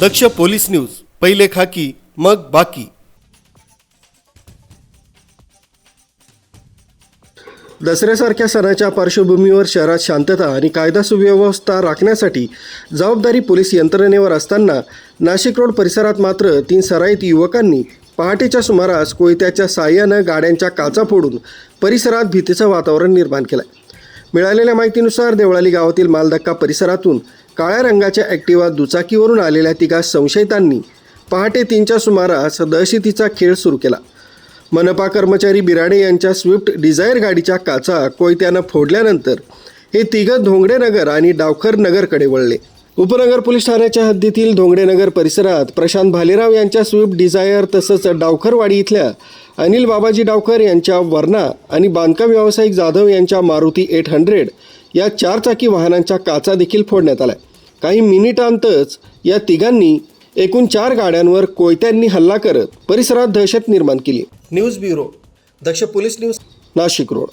दक्ष police news पहिले खाकी मग बाकी. दसऱ्यासारख्या सणाच्या पार्श्वभूमीवर शहरात शांतता आणि कायदा सुव्यवस्था राखण्यासाठी जबाबदारी पोलीस यंत्रणेवर असताना नाशिक रोड परिसरात मात्र तीन सराईत युवकांनी पहाटेच्या सुमारास कोयत्याच्या साह्यानं गाड्यांच्या काचा फोडून परिसरात भीतीचं वातावरण निर्माण केलं मिळालेल्या माहितीनुसार देवळाली गावातील मालधक्का परिसरातून काळ्या रंगाच्या ॲक्टिवा दुचाकीवरून आलेल्या तिघा संशयितांनी पहाटे तीनच्या सुमारास दहशतीचा खेळ सुरू केला. मनपा कर्मचारी बिराडे यांच्या स्विफ्ट डिझायर गाडीच्या काचा कोयत्यानं फोडल्यानंतर हे तिघं धोंगडेनगर आणि डावखर नगरकडे वळले. उपनगर पोलीस ठाण्याच्या हद्दीतील धोंगडेनगर परिसरात प्रशांत भालेराव यांच्या स्विफ्ट डिझायर तसंच डावखरवाडी इथल्या अनिल बाबाजी डावकर यांच्या वर्णा आणि बांधकाम व्यावसायिक जाधव यांच्या मारुती एट हंड्रेड या चारचाकी वाहनांच्या काचा देखील फोडण्यात आल्या. काही मिनिटांतच या तिघांनी एकूण चार गाड्यांवर कोयत्यांनी हल्ला करत परिसरात दहशत निर्माण केली. News bureau Daksh police news Nashik road.